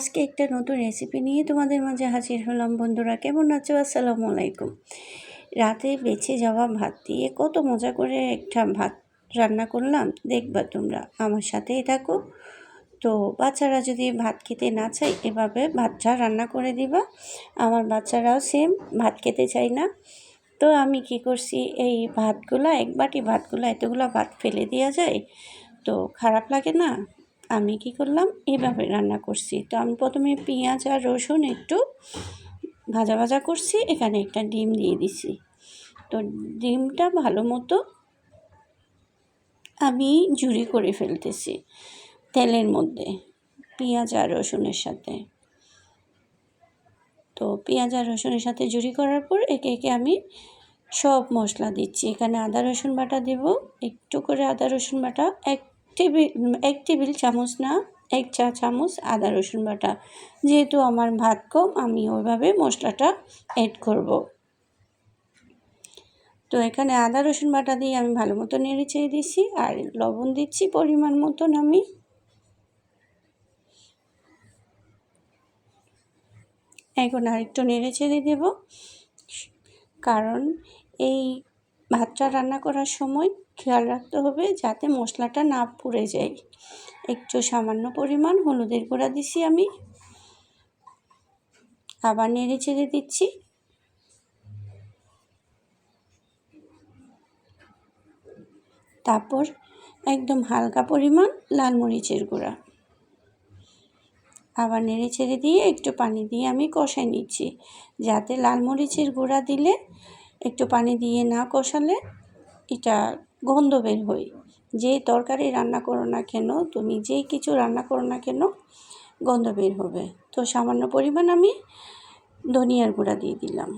আজকে একটা নতুন রেসিপি নিয়ে তোমাদের মাঝে হাজির হলাম। বন্ধুরা, কেমন আছো? আসসালামু আলাইকুম। রাতে বেঁচে যাওয়া ভাত দিয়ে কত মজা করে একটা ভাত রান্না করলাম। দেখবা তোমরা, আমার সাথেই থাকো। তো বাচ্চারা যদি ভাত খেতে না চায়, এভাবে ভাতটা রান্না করে দিবা। আমার বাচ্চারাও সেম ভাত খেতে চায় না। তো আমি কি করছি, এই ভাতগুলা, এক বাটি ভাতগুলো, এতগুলো ভাত ফেলে দেওয়া যায়। তো খারাপ লাগে না? আমি কি করলাম? এভাবে রান্না করছি। তো আমি প্রথমে পেঁয়াজ আর রসুন একটু ভাজা ভাজা করছি, এখানে একটা ডিম দিয়ে দিছি। তো ডিমটা ভালো মতো আমি জুড়ি করে ফেলতেছি তেলের মধ্যে পেঁয়াজ আর রসুনের সাথে। তো পেঁয়াজ আর রসুনের সাথে জুড়ি করার পর একে একে আমি সব মশলা দিচ্ছি। এখানে আদা রসুন বাটা দেব, একটু করে আদা রসুন বাটা, এক টেবিল এক টেবিল চামচ না, এক চা চামচ আদা রসুন বাটা। যেহেতু আমার ভাত কম, আমি ওইভাবে মশলাটা অ্যাড করব। তো এখানে আদা রসুন বাটা দিয়ে আমি ভালো মতো নেড়ে চেয়ে দিচ্ছি, আর লবণ দিচ্ছি পরিমাণ মতন আমি। এখন আরেকটু নেড়ে চেড়ে দেব, কারণ এই ভাতটা রান্না করার সময় খেয়াল রাখতে হবে যাতে মশলাটা না পুড়ে যায়। একটু সামান্য পরিমাণ হলুদের গুঁড়া দিছি আমি। আবার নেড়ে চেড়ে দিচ্ছি। তারপর একদম হালকা পরিমাণ লাল মরিচের গুঁড়া। আবার নেড়ে ছেড়ে দিয়ে একটু পানি দিয়ে আমি কষাই নিচ্ছি। যাতে লাল মরিচের গুঁড়া দিলে, একটু পানি দিয়ে না কষালে, এটা গন্ধ বের হয় যে তরকারি রান্না করো না কেন, তুমি যে কিছু রান্না করো না কেন, গন্ধ বের হবে। তো সামান্য পরিমাণ আমি ধনিয়ার গুঁড়া দিয়ে দিলাম।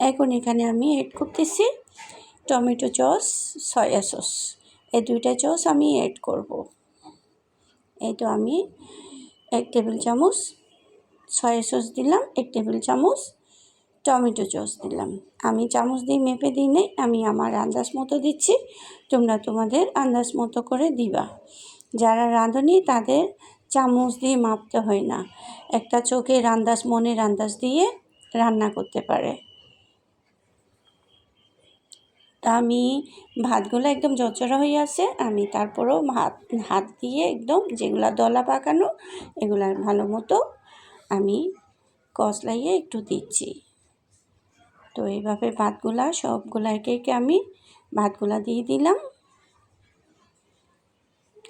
এখন এখানে আমি এড করতেছি টমেটো চস সয়া সস এই দুইটা চস আমি এড করব। এই তো আমি এক টেবিল চামচ সয়া সস দিলাম, এক টেবিল চামচ টমেটো সস দিলাম। আমি চামচ দিয়ে মেপে দিই নেই, আমি আমার আন্দাজ মতো দিচ্ছি, তোমরা তোমাদের আন্দাজ মতো করে দিবা। যারা রাঁধুনি, তাদের চামচ দিয়ে মাপতে হয় না। একটা চোখের আন্দাজ, মনের আন্দাজ দিয়ে রান্না করতে পারে। তা আমি ভাতগুলো একদম জচড়া হয়ে আছে, আমি তারপরেও হাত হাত দিয়ে একদম যেগুলো দলা পাকানো, এগুলা ভালো মতো আমি কষলাইয়ে একটু দিচ্ছি। তো এইভাবে ভাতগুলা সবগুলা একে একে আমি ভাতগুলা দিয়ে দিলাম।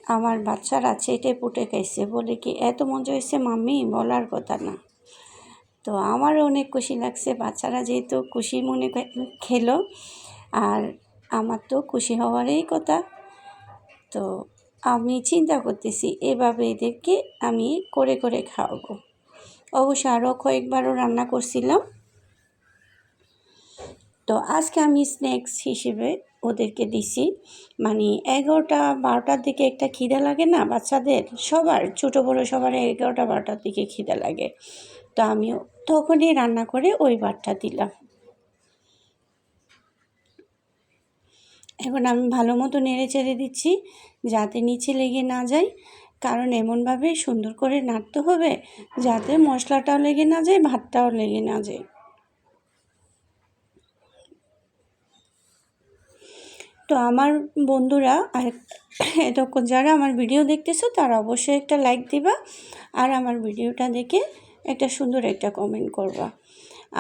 আমার বাচ্চারা চেটে পুটে খাইছে, বলে কি, এত মজা হয়েছে মাম্মি, বলার কথা না। তো আমারও অনেক খুশি লাগছে, বাচ্চারা যেহেতু খুশি মনে খেলো, আর আমার তো খুশি হওয়ারই কথা। তো আমি চিন্তা করতেছি, এভাবে এদেরকে আমি করে করে খাওয়াবো। অবশ্য আরও কয়েকবারও রান্না করছিলাম। তো আজকে আমি স্ন্যাক্স হিসেবে ওদেরকে দিছি। মানে এগারোটা, বারোটার দিকে একটা খিদে লাগে না বাচ্চাদের? সবার, ছোটো, বড়ো সবার এগারোটা, বারোটার দিকে খিদে লাগে। তো আমি তখনই রান্না করে ওই বারটা দিলাম। এখন আমি ভালো মতো নেড়ে চেড়ে দিচ্ছি, যাতে নিচে লেগে না যায়। কারণ এমনভাবে সুন্দর করে নাড়তে হবে, যাতে মশলাটাও লেগে না যায়, ভাতটাও লেগে না যায়। তো আমার বন্ধুরা আর এতক্ষণ যারা আমার ভিডিও দেখতেছো, তারা অবশ্যই একটা লাইক দিবা আর আমার ভিডিওটা দেখে একটা সুন্দর একটা কমেন্ট করবা।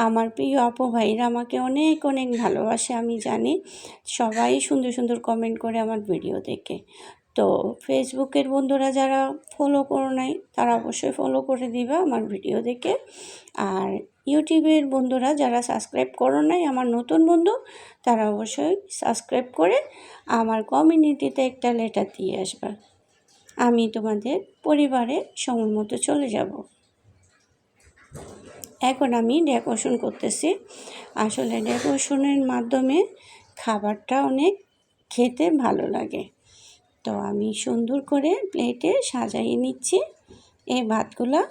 আমার প্রিয় আপু ভাইরা আমাকে অনেক অনেক ভালোবাসে, আমি জানি। সবাই সুন্দর সুন্দর কমেন্ট করে আমার ভিডিও দেখে। তো ফেসবুকের বন্ধুরা যারা ফলো করো নাই, তারা অবশ্যই ফলো করে দিবা আমার ভিডিও দেখে। আর ইউটিউবের বন্ধুরা যারা সাবস্ক্রাইব করো নাই, আমার নতুন বন্ধু, তারা অবশ্যই সাবস্ক্রাইব করে আমার কমিউনিটিতে একটা লেটার দিয়ে আসবা। আমি তোমাদের পরিবারে সময় মতো চলে যাব। এখন আমি ডেকোরেশন করতেছি। আসলে ডেকোরেশনের মাধ্যমে খাবারটা অনেক খেতে ভালো লাগে। তো আমি সুন্দর করে প্লেটে সাজাইয়ে নিচ্ছি। এই ভাতগুলা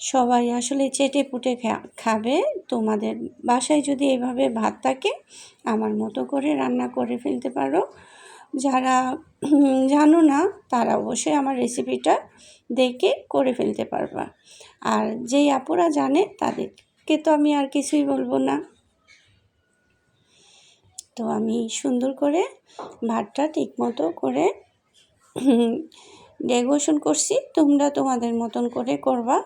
সবাই আসলে চেটে পুটে খাবে। তোমাদের বাসায় যদি এভাবে ভাত থাকে, আমার মতো করে রান্না করে ফেলতে পারো। যারা জানো না, তারা অবশ্যই আমার রেসিপিটা দেখে করে ফেলতে পারবা। আর যেই আপুরা জানে, তাদেরকে তো আমি আর কিছুই বলব না। তো আমি সুন্দর করে ভাতটা ঠিকমতো করে ডেকোরেশন করছি। তোমরা তোমাদের মতন করে করবা।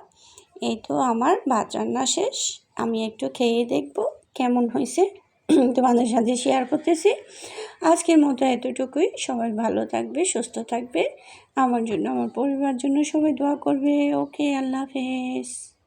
এই তো আমার ভাত রান্না শেষ। আমি একটু খেয়ে দেখব কেমন হয়েছে। তোমাদের সাথে শেয়ার করতেছি। আজকের মতো এতটুকুই। সবাই ভালো থাকবে, সুস্থ থাকবে। আমার জন্য, আমার পরিবার জন্য সবাই দোয়া করবে। ওকে, আল্লাহ হাফেজ।